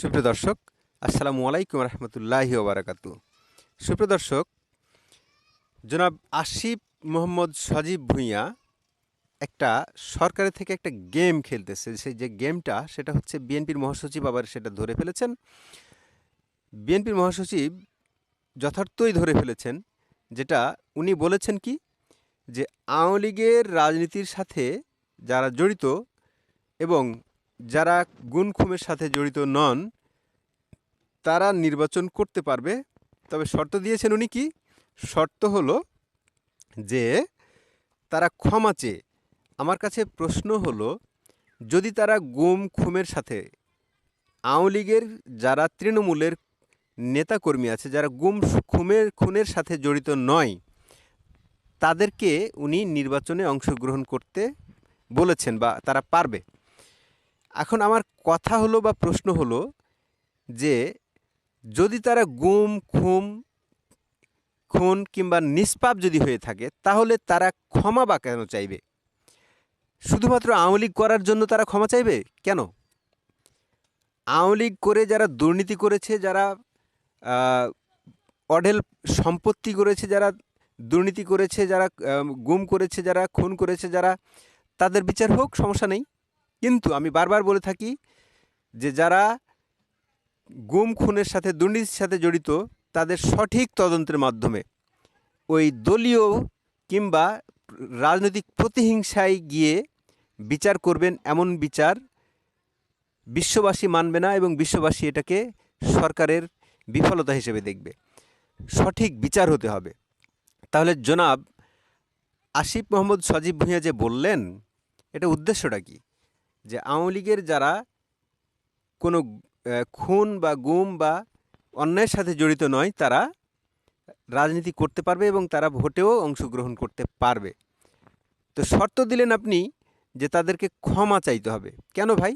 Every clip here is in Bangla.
সুপ্রিয় দর্শক, আসসালামু আলাইকুম রহমতুল্লাহি ওবরাকাতু সুপ্রিয় দর্শক, জনাব আসিফ মোহাম্মদ সজীব ভূঁইয়া একটা সরকারের থেকে একটা গেম খেলতেছে। সেই যে গেমটা, সেটা হচ্ছে বিএনপির মহাসচিব আবার সেটা ধরে ফেলেছেন। বিএনপির মহাসচিব যথার্থই ধরে ফেলেছেন, যেটা উনি বলেছেন কি? যে আওয়ামী লীগের রাজনীতির সাথে যারা জড়িত এবং যারা গুণ খুমের সাথে জড়িত নন, তারা নির্বাচন করতে পারবে। তবে শর্ত দিয়েছেন উনি কি? শর্ত হলো যে, তারা ক্ষমা চেয়ে। আমার কাছে প্রশ্ন হলো, যদি তারা গুম খুমের সাথে, আওয়ামী লীগের যারা তৃণমূলের নেতাকর্মী আছে, যারা গুম খুমের খুনের সাথে জড়িত নয়, তাদেরকে উনি নির্বাচনে অংশগ্রহণ করতে বলেছেন বা তারা পারবে। এখন আমার কথা হলো বা প্রশ্ন হলো যে, যদি তারা গুম, খুম, খুন কিংবা নিষ্পাপ যদি হয়ে থাকে, তাহলে তারা ক্ষমা বা কেন চাইবে? শুধুমাত্র আওয়ামী লীগ করার জন্য তারা ক্ষমা চাইবে? কেন? আওয়ামী লীগ করে যারা দুর্নীতি করেছে, যারা অঢেল সম্পত্তি করেছে, যারা দুর্নীতি করেছে, যারা গুম করেছে, যারা খুন করেছে, যারা, তাদের বিচার হোক, সমস্যা নেই। কিন্তু আমি বারবার বলে থাকি যে যারা গুম খুনের সাথে, দুর্নীতির সাথে জড়িত, তাদের সঠিক তদন্তের মাধ্যমে ওই দলীয় কিংবা রাজনৈতিক প্রতিহিংসায় গিয়ে বিচার করবেন এমন বিচার বিশ্ববাসী মানবে না এবং বিশ্ববাসী এটাকে সরকারের বিফলতা হিসেবে দেখবে। সঠিক বিচার হতে হবে। তাহলে জনাব আসিফ মোহাম্মদ সজীব ভূঁইয়া যে বললেন, এটা উদ্দেশ্যটা কি? যে আওয়ামী লীগের যারা কোনো খুন বা গুম বা অন্যায়ের সাথে জড়িত নয়, তারা রাজনীতি করতে পারবে এবং তারা ভোটেও অংশগ্রহণ করতে পারবে। তো শর্ত দিলেন আপনি যে তাদেরকে ক্ষমা চাইতে হবে। কেন ভাই?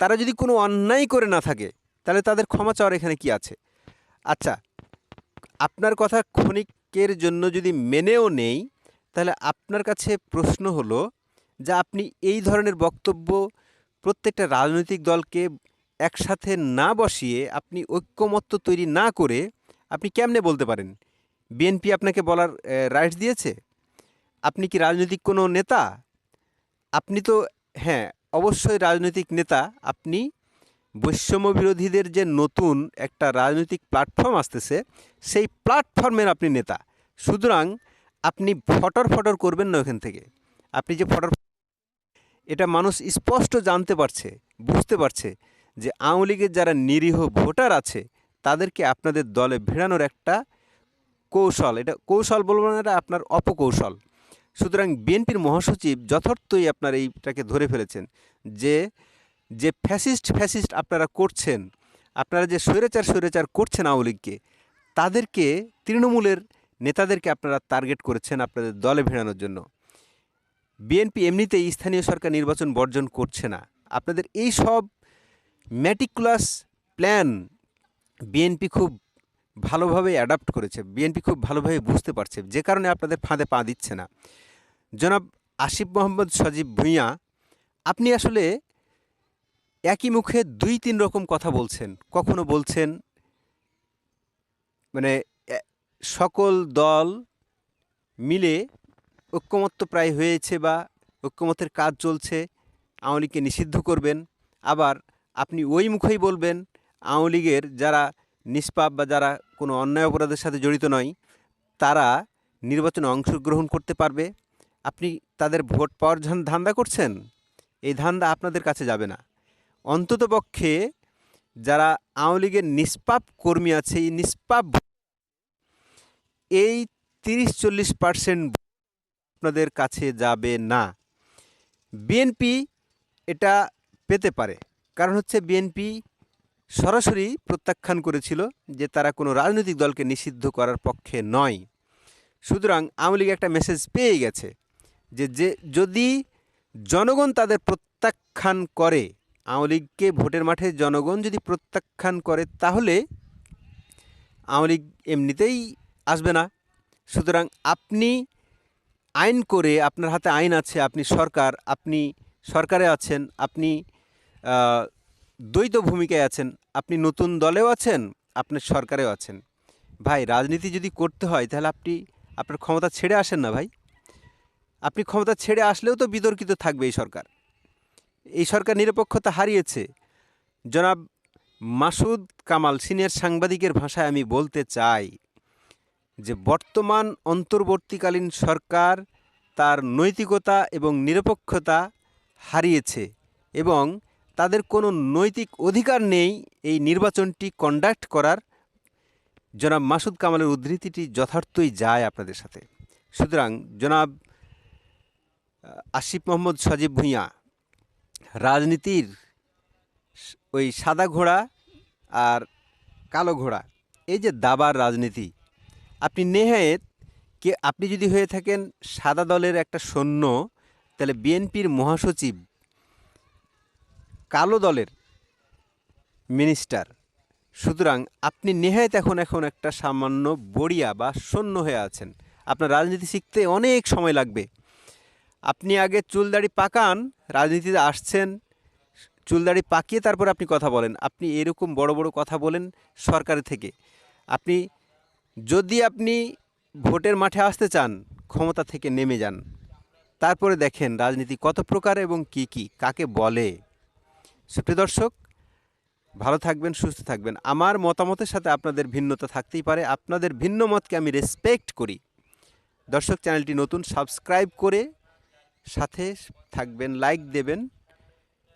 তারা যদি কোনো অন্যায় করে না থাকে, তাহলে তাদের ক্ষমা চাওয়ার এখানে কি আছে? আচ্ছা আপনার কথা ক্ষণিকের জন্য যদি মেনেও নেই, তাহলে আপনার কাছে প্রশ্ন হলো যে আপনি এই ধরনের বক্তব্য প্রত্যেকটা রাজনৈতিক দলকে একসাথে না বসিয়ে আপনি ঐক্যমত্য তৈরি না করে আপনি কেমনে বলতে পারেন? বিএনপি আপনাকে বলার রাইটস দিয়েছে? আপনি কি রাজনৈতিক কোনো নেতা? আপনি তো হ্যাঁ অবশ্যই রাজনৈতিক নেতা। আপনি বৈষম্য বিরোধীদের যে নতুন একটা রাজনৈতিক প্ল্যাটফর্ম আসতেছে, সেই প্ল্যাটফর্মের আপনি নেতা। সুতরাং আপনি ফটর ফটর করবেন না ওখান থেকে। আপনি যে ফটর এটা মানুষ স্পষ্ট জানতে পারছে, বুঝতে পারছে যে আওয়ামী লীগের যারা নিরীহ ভোটার আছে, তাদেরকে আপনাদের দলে ভিড়ানোর একটা কৌশল। এটা কৌশল বলব না, এটা আপনার অপকৌশল। সুতরাং বিএনপির মহাসচিব যথার্থই আপনার এইটাকে ধরে ফেলেছেন যে যে ফ্যাসিস্ট ফ্যাসিস্ট আপনারা করছেন, আপনারা যে স্বৈরাচার স্বৈরাচার করছেন আওয়ামী লীগকে, তাদেরকে তৃণমূলের নেতাদেরকে আপনারা টার্গেট করেছেন আপনাদের দলে ভেড়ানোর জন্য। বিএনপি এমনিতেই স্থানীয় সরকার নির্বাচন বর্জন করছে না। আপনাদের এই সব ম্যাটিকুলাস প্ল্যান বিএনপি খুব ভালোভাবে অ্যাডাপ্ট করেছে, বিএনপি খুব ভালোভাবে বুঝতে পারছে, যে কারণে আপনাদের ফাঁদে পা দিচ্ছে না। জনাব আসিফ মোহাম্মদ সজীব ভূঁইয়া, আপনি আসলে একই মুখে দুই তিন রকম কথা বলছেন। কখনো বলছেন মানে সকল দল মিলে ঐক্যমত্য প্রায় হয়েছে বা ঐক্যমতের কাজ চলছে, আওয়ামী নিষিদ্ধ করবেন। আবার আপনি ওই মুখেই বলবেন, আওয়ামী লীগের যারা নিষ্পাপ বা যারা কোনো অন্যায় অপরাধের সাথে জড়িত নয়, তারা নির্বাচনে অংশগ্রহণ করতে পারবে। আপনি তাদের ভোট পাওয়ার ধান- ধান্দা করছেন? এই ধান্দা আপনাদের কাছে যাবে না। অন্ততপক্ষে যারা আওয়ামী লীগের নিষ্পাপ কর্মী আছে, এই নিষ্পাপ এই তিরিশ চল্লিশ পার্সেন্ট আপনাদের কাছে যাবে না। বিএনপি এটা পেতে পারে। কারণ হচ্ছে বিএনপি সরাসরি প্রত্যাখ্যান করেছিল যে তারা কোনো রাজনৈতিক দলকে নিষিদ্ধ করার পক্ষে নয়। সুতরাং আওয়ামী লীগ একটা মেসেজ পেয়ে গেছে যে যে যদি জনগণ তাদের প্রত্যাখ্যান করে, আওয়ামী লীগকে ভোটের মাঠে জনগণ যদি প্রত্যাখ্যান করে, তাহলে আওয়ামী লীগ এমনিতেই আসবে না। সুতরাং আপনি আইন করে আপনার হাতে আইন আছে, আপনি সরকার, আপনি সরকারে আছেন, আপনি দ্বৈত ভূমিকায় আছেন, আপনি নতুন দলেও আছেন আপনার সরকারেও আছেন। ভাই, রাজনীতি যদি করতে হয়, তাহলে আপনি, আপনার ক্ষমতা ছেড়ে আসেন না ভাই। আপনি ক্ষমতা ছেড়ে আসলেও তো বিতর্কিত থাকবে এই সরকার। এই সরকার নিরপেক্ষতা হারিয়েছে। জনাব মাসুদ কামাল, সিনিয়র সাংবাদিকের ভাষায় আমি বলতে চাই যে বর্তমান অন্তর্বর্তীকালীন সরকার তার নৈতিকতা এবং নিরপেক্ষতা হারিয়েছে এবং তাদের কোনো নৈতিক অধিকার নেই এই নির্বাচনটি কন্ডাক্ট করার। জনাব মাসুদ কামালের উদ্ধৃতিটি যথার্থই যায় আপনাদের সাথে। সুতরাং জনাব আসিফ মোহাম্মদ সজীব ভূঁইয়া, রাজনীতির ওই সাদা ঘোড়া আর কালো ঘোড়া, এই যে দাবার রাজনীতি আপনি নেহায়েত কে, আপনি যদি হয়ে থাকেন সাদা দলের একটা সৈন্য, তাহলে বিএনপির মহাসচিব কালো দলের মিনিস্টার। সুতরাং আপনি নেহায়েত এখন এখন একটা সামান্য বড়িয়া বা সৈন্য হয়ে আছেন। আপনার রাজনীতি শিখতে অনেক সময় লাগবে। আপনি আগে চুলদাড়ি পাকান, রাজনীতিতে আসছেন, চুলদাড়ি পাকিয়ে তারপর আপনি কথা বলেন। আপনি এরকম বড় বড় কথা বলেন সরকার থেকে। আপনি যদি আপনি ভোটের মাঠে আসতে চান, ক্ষমতা থেকে নেমে যান। তারপরে দেখেন রাজনীতি কত প্রকার এবং কি কি, কাকে বলে। সুপ্রিয় দর্শক, ভালো থাকবেন, সুস্থ থাকবেন। আমার মতামতের সাথে আপনাদের ভিন্নতা থাকতেই পারে। আপনাদের ভিন্ন মতকে আমি রেসপেক্ট করি। দর্শক, চ্যানেলটি নতুন সাবস্ক্রাইব করে সাথে থাকবেন লাইক দেবেন।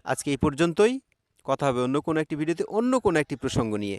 আজকে এই পর্যন্তই। কথা হবে অন্য কোনো একটি ভিডিওতে, অন্য কোনো একটি প্রসঙ্গ নিয়ে।